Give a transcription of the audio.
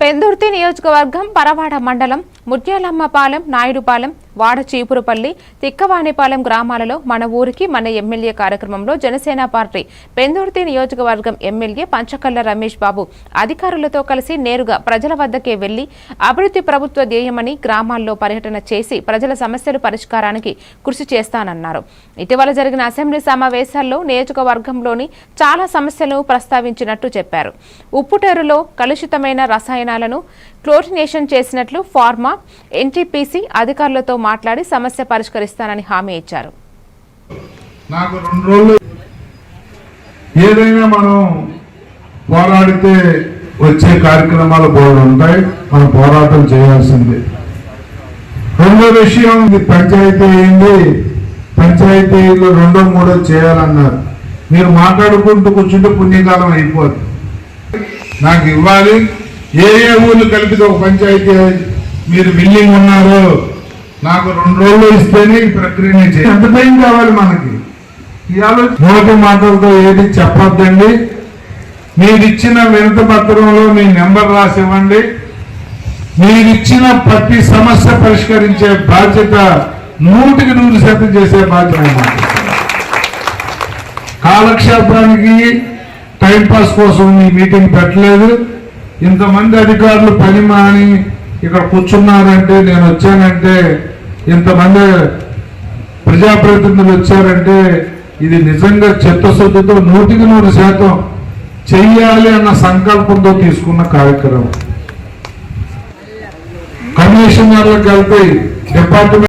పెందుర్తి నియోజకవర్గం పరవాడ మండలం ముత్యాలమ్మపాలెం నాయుడుపాలెం వాడ చీపురుపల్లి తిక్కవాణిపాలెం గ్రామాలలో మన ఊరికి మన ఎమ్మెల్యే కార్యక్రమంలో జనసేన పార్టీ పెందుర్తి నియోజకవర్గం ఎమ్మెల్యే పంచకల్ల రమేష్ బాబు అధికారులతో కలిసి నేరుగా ప్రజల వద్దకే వెళ్ళి అభివృద్ధి ప్రభుత్వ ధ్యేయమని గ్రామాల్లో పర్యటన చేసి ప్రజల సమస్యలు పరిష్కారానికి కృషి చేస్తానన్నారు. ఇటీవల జరిగిన అసెంబ్లీ సమావేశాల్లో నియోజకవర్గంలోని చాలా సమస్యలను ప్రస్తావించినట్టు చెప్పారు. ఉప్పుటేరులో కలుషితమైన రసాయనాలను క్లోరినేషన్ చేసినట్లు ఫార్మా ఎన్టీపీసీ అధికారులతో మాట్లాడి సమస్య పరిష్కరిస్తానని హామీ ఇచ్చారు. నాకు రెండు రోజులు ఏదైనా మనం పోరాడితే వచ్చే కార్యక్రమాలు బోర్డు ఉంటాయి. మనం పోరాటం చేయాల్సిందే. రెండో విషయం ఇది పంచాయతీ అయింది. పంచాయతీలో రెండో మూడో చేయాలన్నారు. మీరు మాట్లాడుకుంటూ కూర్చుంటే పుణ్యకాలం అయిపోదు. నాకు ఇవ్వాలి. ఏ ఏ ఊళ్ళు కలిపితే ఒక పంచాయతీ మీరు బిల్డింగ్ ఉన్నారు. నాకు రెండు రోజులు ఇస్తేనే ఈ ప్రక్రియని ఎంత టైం కావాలి మనకి? ఆలోచన నోటి మాటలతో ఏది చెప్పొద్దండి. మీరు ఇచ్చిన వినత పత్రంలో మీ నెంబర్ రాసి ఇవ్వండి మీరు ఇచ్చిన ప్రతి సమస్య పరిష్కరించే బాధ్యత నూటికి నూరు శాతం చేసే బాధ్యత నాది. కాలక్షేపానికి టైం పాస్ కోసం ఈ మీటింగ్ పెట్టలేదు. ఇంతమంది అధికారులు పని మాని ఇక్కడ కూర్చున్నారంటే నేను వచ్చానంటే ఇంతమంది ప్రజాప్రతినిధులు వచ్చారంటే ఇది నిజంగా చిత్తశుద్ధితో నూటికి నూరు శాతం చెయ్యాలి అన్న సంకల్పంతో తీసుకున్న కార్యక్రమం. కమిషనర్లకు వెళ్తాయి డిపార్ట్మెంట్